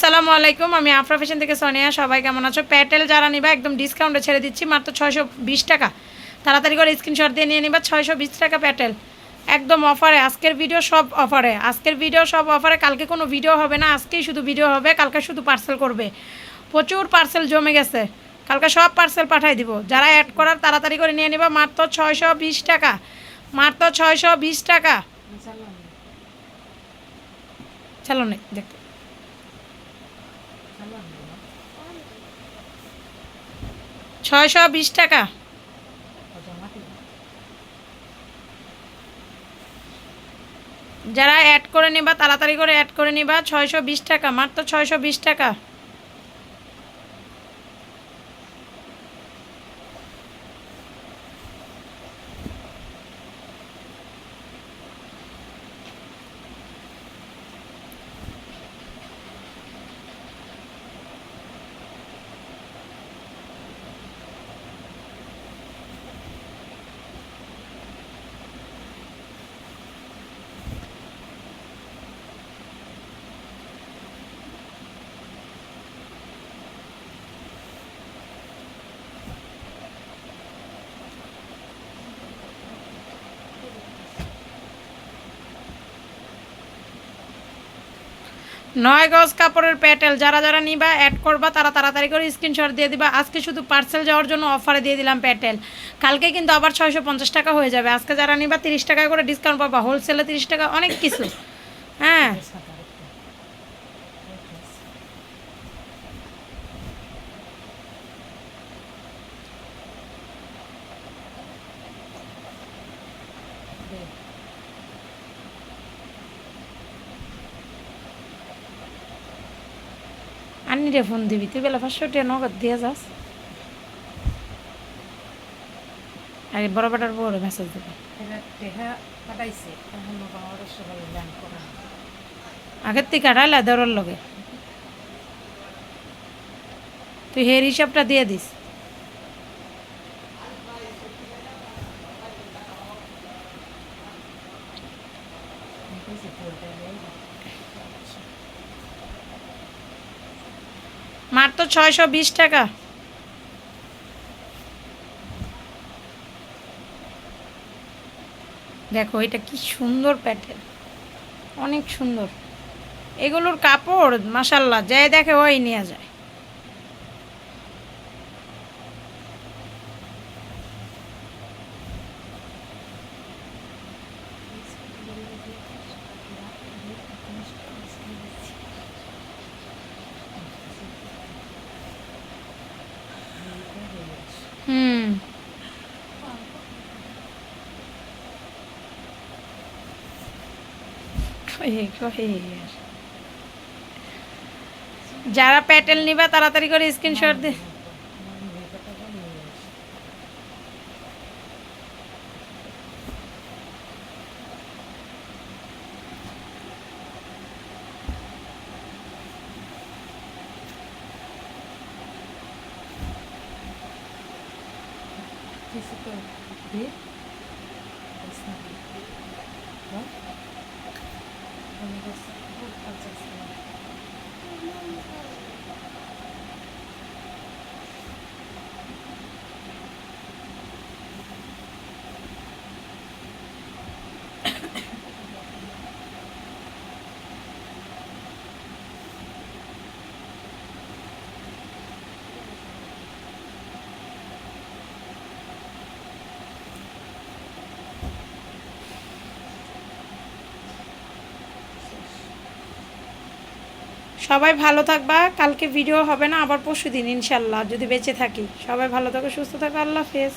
আসসালামু আলাইকুম আমি আফরা ফ্যাশন থেকে সোনিয়া। সবাই কেমন আছো? প্যাটেল যারা নিবা একদম ডিসকাউন্টে ছেড়ে দিচ্ছি মাত্র ছয়শো বিশ টাকা। তাড়াতাড়ি করে স্ক্রিনশট দিয়ে নিয়ে নিবা ছয়শো বিশ টাকা প্যাটেল একদম অফারে আজকের ভিডিও সব অফারে আজকের ভিডিও সব অফারে কালকে কোনো ভিডিও হবে না আজকেই শুধু ভিডিও হবে কালকে শুধু পার্সেল করবে। প্রচুর পার্সেল জমে গেছে। কালকে সব পার্সেল পাঠাই দিব। যারা অ্যাড করার তাড়াতাড়ি করে নিয়ে নিবা মাত্র ছয়শো বিশ টাকা। মাত্র ছয়শো বিশ টাকা। চলো নেই দেখ। ছয়শো বিশ টাকা। যারা অ্যাড করে নিবা, তাড়াতাড়ি করে অ্যাড করে নিবা, ছয়শো বিশ টাকা, মাত্র ছয়শো বিশ টাকা। নয় গজ কাপড়ের প্যাটেল যারা যারা নিবা অ্যাড করবা, তারা তাড়াতাড়ি করে স্ক্রিনশট দিয়ে দিবা। আজকে শুধু পার্সেল যাওয়ার জন্য অফারে দিয়ে দিলাম প্যাটেল কালকে কিন্তু আবার ছয়শো পঞ্চাশ টাকা হয়ে যাবে। আজকে যারা নিবা, তিরিশ টাকা করে ডিসকাউন্ট পাবা। হোলসেলে তিরিশ টাকা, অনেক কিছু। হ্যাঁ। রে ফোন দিবি তুই বেলা পাঁচশো টাকা নগদ দিয়ে যাস। আরে বড় বেটার বড় মেসেজ দেবে। আগের থেকে কাটাইলা দৌড়ার লগে। তুই হের হিসাবটা দিয়ে দিস। মাত্র ছয়শো বিশ টাকা। দেখো, এটা কি সুন্দর প্যাটেল। অনেক সুন্দর। এগুলোর কাপড় মাসাল্লাহ যাই দেখে ওই নিয়ে যায়। হুম। যারা প্যাটেল নিবা তাড়াতাড়ি করে screenshot Jessica did? That's not it. What? Oh, that's, oh, that's, that's, that's, that's, that's, that's, that's, সবাই ভালো থাকবা, কালকে ভিডিও হবে না, আবার পরশু দিন ইনশাল্লাহ, যদি বেঁচে থাকি। সবাই ভালো থাকো, সুস্থ থাকো, আল্লাহ হাফেজ।